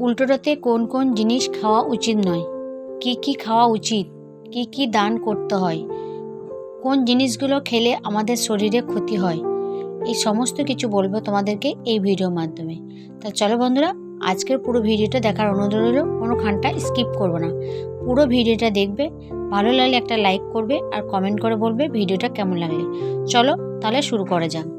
উল্টোটাতে কোন কোন জিনিস খাওয়া উচিত নয়। কি কি খাওয়া উচিত? কি কি দান করতে হয়? কোন জিনিসগুলো খেলে আমাদের শরীরে ক্ষতি হয়? এই সমস্ত কিছু বলব তোমাদেরকে এই ভিডিওর মাধ্যমে। তা চলো বন্ধুরা, আজকের পুরো ভিডিওটা দেখার অনুরোধ রইল কোনো খানটা স্কিপ করব না। পুরো ভিডিওটা দেখবে, ভালো লাগলে একটা লাইক করবে আর কমেন্ট করে বলবে ভিডিওটা কেমন লাগলে। চলো তাহলে শুরু করা যাক।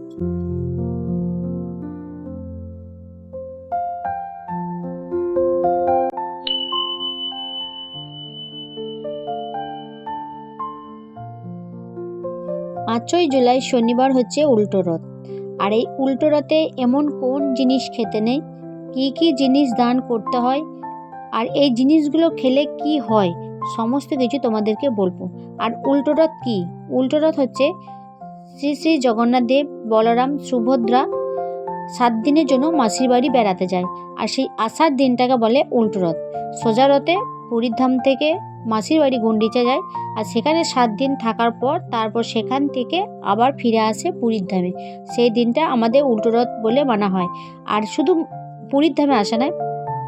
পাঁচই জুলাই শনিবার হচ্ছে উল্টো রথ। আর এই উল্টো রথে এমন কোন জিনিস খেতে নেই? কি কি জিনিস দান করতে হয়? আর এই জিনিসগুলো খেলে কি হয়? সমস্ত কিছু তোমাদেরকে বলব। আর উল্টো রথ কী? উল্টো রথ হচ্ছে শ্রী শ্রী জগন্নাথ দেব, বলরাম, সুভদ্রা সাত দিনের জন্য মাসির বাড়ি বেড়াতে যায়। আর সেই আসার দিনটাকে বলে উল্টো রথ। সোজা রথে পুরীর ধাম থেকে মাসির বাড়ি গুন্ডিচা যায় আর সেখানে সাত দিন থাকার পর তারপর সেখান থেকে আবার ফিরে আসে পুরীর ধামে। সেই দিনটা আমাদের উল্টো রথ বলে মানা হয়। আর শুধু পুরীর ধামে আসা নয়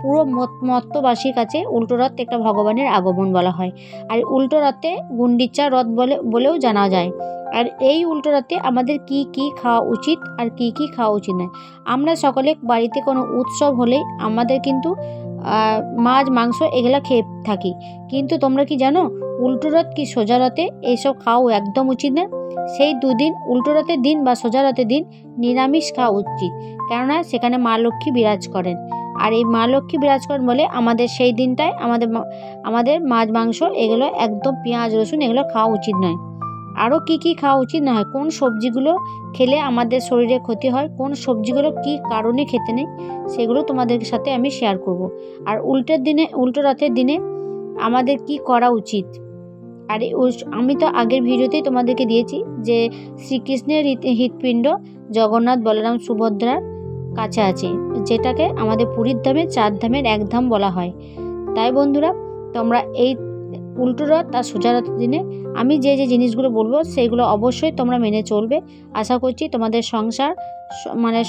পুরো মত, মত্তবাসীর কাছে উল্টো রথ একটা ভগবানের আগমন বলা হয়। আর উল্টো রথে গুন্ডিচা রথ বলে, বলেও জানা যায়। আর এই উল্টো রথে আমাদের কি কি খাওয়া উচিত আর কি কি খাওয়া উচিত নয়। আমরা সকলে বাড়িতে কোনো উৎসব হলেই আমাদের কিন্তু মাছ, মাংস এগুলো খেয়ে থাকি। কিন্তু তোমরা কি জানো, উল্টো রথ কি সোজা রথে? এইসব খাওয়া একদম উচিত না। সেই দুদিন, উল্টো রথের দিন বা সোজা রথের দিন নিরামিষ খাওয়া উচিত। কেননা, সেখানে মা লক্ষ্মী বিরাজ করেন। আর এই মা লক্ষ্মী বিরাজ করেন বলে আমাদের সেই দিনটায় আমাদের আমাদের মাছ, মাংস এগুলো একদম পেঁয়াজ, রসুন এগুলো খাওয়া উচিত নয়। আরও কি কি খাওয়া উচিত না হয়? কোন সবজিগুলো খেলে আমাদের শরীরে ক্ষতি হয়? কোন সবজিগুলো কি কারণে খেতে নেই? সেগুলো তোমাদের সাথে আমি শেয়ার করব। আর উল্টের দিনে, উল্টো রাতের দিনে আমাদের কি করা উচিত? আর আমি তো আগের ভিডিওতেই তোমাদেরকে দিয়েছি যে শ্রীকৃষ্ণের হৃৎপিণ্ড জগন্নাথ বলরাম সুভদ্রার কাছে আছে, যেটাকে আমাদের পুরীর ধামে চার ধামের এক ধাম বলা হয়। তাই বন্ধুরা, তোমরা এই উল্টো রথ আর সোজা রথের দিনে। আমি যে যে জিনিসগুলো বলব, সেইগুলো অবশ্যই তোমরা মেনে চলবে। আশা করছি তোমাদের সংসার মানে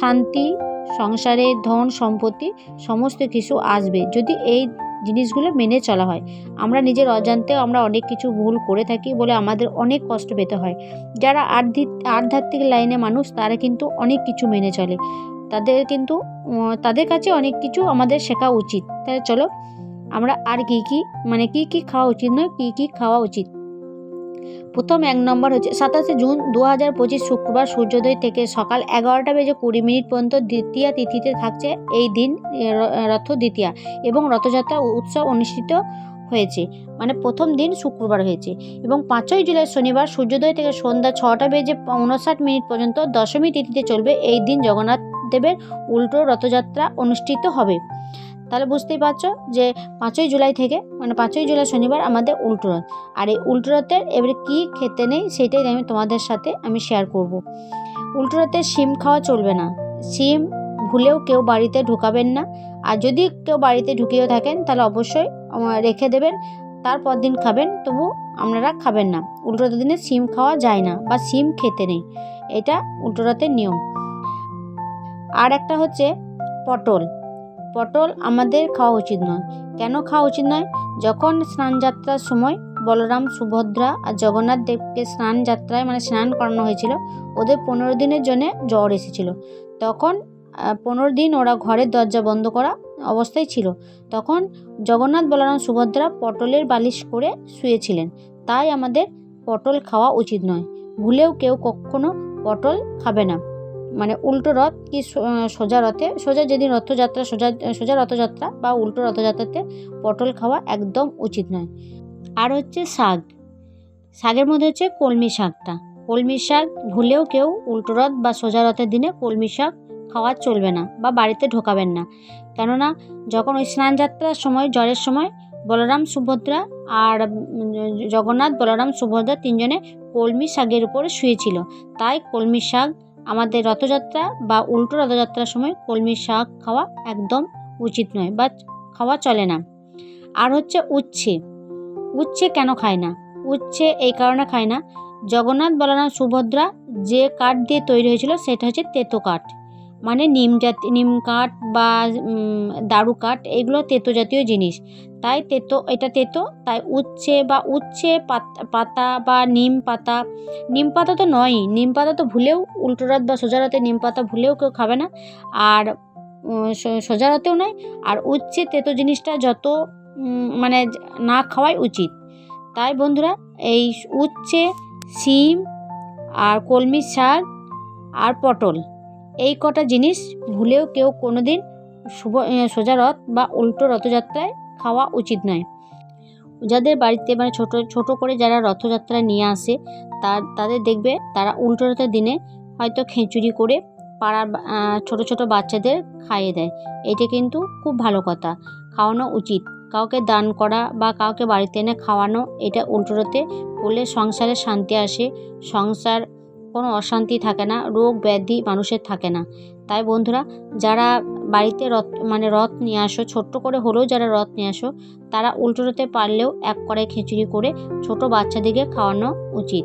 শান্তি, সংসারে ধন, সম্পত্তি সমস্ত কিছু আসবে যদি এই জিনিসগুলো মেনে চলা হয়। আমরা নিজের অজান্তেও আমরা অনেক কিছু ভুল করে থাকি বলে আমাদের অনেক কষ্ট পেতে হয়। যারা আধ্যাত্মিক লাইনে মানুষ, তারা কিন্তু অনেক কিছু মেনে চলে। তাদের কিন্তু তাদের কাছে অনেক কিছু আমাদের শেখা উচিত। তাহলে চলো আমরা আর কী কী মানে কী কী খাওয়া উচিত নয়, কী কী খাওয়া উচিত। প্রথম এক নম্বর হচ্ছে সাতাশে জুন দু হাজার পঁচিশ শুক্রবার সূর্যোদয় থেকে সকাল এগারোটা বেজে কুড়ি মিনিট পর্যন্ত দ্বিতীয়া তিথিতে থাকছে এই দিন রথ দ্বিতীয়া এবং রথযাত্রা উৎসব অনুষ্ঠিত হয়েছে। মানে প্রথম দিন শুক্রবার হয়েছে এবং পাঁচই জুলাই শনিবার সূর্যোদয় থেকে সন্ধ্যা ছটা বেজে উনষাট মিনিট পর্যন্ত দশমী তিথিতে চলবে। এই দিন জগন্নাথ দেবের উল্টো রথযাত্রা অনুষ্ঠিত হবে। তাহলে বুঝতেই পারছ যে পাঁচই জুলাই থেকে মানে পাঁচই জুলাই শনিবার আমাদের উল্টো রথ। আর এই উল্টো রথের এবারে কী খেতে নেই সেটাই আমি তোমাদের সাথে আমি শেয়ার করব। উল্টো রথের শিম খাওয়া চলবে না। শিম ভুলেও কেউ বাড়িতে ঢুকাবেন না। আর যদি কেউ বাড়িতে ঢুকিয়েও থাকেন তাহলে অবশ্যই রেখে দেবেন। তারপর দিন খাবেন, তবু আপনারা খাবেন না। উল্টো দিনে শিম খাওয়া যায় না বা শিম খেতে নেই। এটা উল্টো রথের নিয়ম। আর একটা হচ্ছে পটল। পটল আমাদের খাওয়া উচিত নয়। কেন খাওয়া উচিত নয়? যখন স্নান যাত্রার সময় বলরাম, সুভদ্রা আর জগন্নাথ দেবকে স্নান যাত্রায় মানে স্নান করানো হয়েছিল, ওদের পনেরো দিনের জন্য জ্বর এসেছিল। তখন পনেরো দিন ওরা ঘরের দরজা বন্ধ করা অবস্থায় ছিল। তখন জগন্নাথ, বলরাম, সুভদ্রা পটলের বালিশ করে শুয়েছিলেন। তাই আমাদের পটল খাওয়া উচিত নয়। ভুলেও কেউ কখনো পটল খাবে না। মানে উল্টো রথ কি সোজা রথে, সোজা যেদিন রথযাত্রা, সোজা সোজা রথযাত্রা বা উল্টো রথযাত্রাতে পটল খাওয়া একদম উচিত নয়। আর হচ্ছে শাক শাকের মধ্যে হচ্ছে কলমি শাকটা। কলমি শাক ভুলেও কেউ উল্টো রথ বা সোজা রথের দিনে কলমি শাক খাওয়া চলবে না বা বাড়িতে ঢোকাবেন না। কেননা যখন ওই স্নানযাত্রার সময়, জ্বরের সময় বলরাম, সুভদ্রা আর জগন্নাথ, বলরাম, সুভদ্রা তিনজনে কলমি শাকের উপরে শুয়েছিল। তাই কলমি শাক আমাদের রথযাত্রা বা উল্টো রথযাত্রার সময় কলমি শাক খাওয়া একদম উচিত নয় বা খাওয়া চলে না। আর হচ্ছে উচ্ছে। উচ্ছে কেন খায় না? উচ্ছে এই কারণে খায় না। জগন্নাথ বলরাম সুভদ্রা যে কাঠ দিয়ে তৈরি হয়েছিল সেটা হচ্ছে তেতো কাঠ। মানে নিম জাতি, নিম কাঠ বা দারু কাঠ, এগুলো তেতো জাতীয় জিনিস। তাই তেতো, এটা তেতো, তাই উচ্ছে বা উচ্ছে পাত- বা নিম পাতা। নিম পাতা তো নয়ই, নিম পাতা তো ভুলেও, উল্টো রাত বা সোজা রাতে নিম পাতা ভুলেও কেউ খাবে না। আর সোজা রাতেও নয়, আর উচ্ছে তেতো জিনিসটা যত মানে না খাওয়াই উচিত। তাই বন্ধুরা, এই উচ্ছে, শিম, আর কলমি শাক, আর পটল। এই কটা জিনিস ভুলেও কেউ কোনো দিন শুভ সোজা রথ বা উল্টো রথযাত্রায় খাওয়া উচিত নয়। যাদের বাড়িতে মানে ছোট ছোট করে যারা রথযাত্রা নিয়ে আসে, তার, তাদের দেখবে তারা উল্টো রথের দিনে হয়তো খিচুড়ি করে পাড়ার ছোট ছোট বাচ্চাদের খাইয়ে দেয়। এটা কিন্তু খুব ভালো কথা। খাওয়ানো উচিত। কাউকে দান করা বা কাউকে বাড়িতে এনে খাওয়ানো, এটা উল্টো রথে করলে সংসারে শান্তি আসে। সংসার কোনো অশান্তি থাকে না, রোগ ব্যাধি মানুষের থাকে না। তাই বন্ধুরা, যারা বাড়িতে রথ মানে রথ নিয়ে আসো, ছোট্ট করে হলেও যারা রথ নিয়ে আসো, তারা উল্টো রথে পারলেও এক কড়াই খিচুড়ি করে ছোট বাচ্চাদেরকে খাওয়ানো উচিত।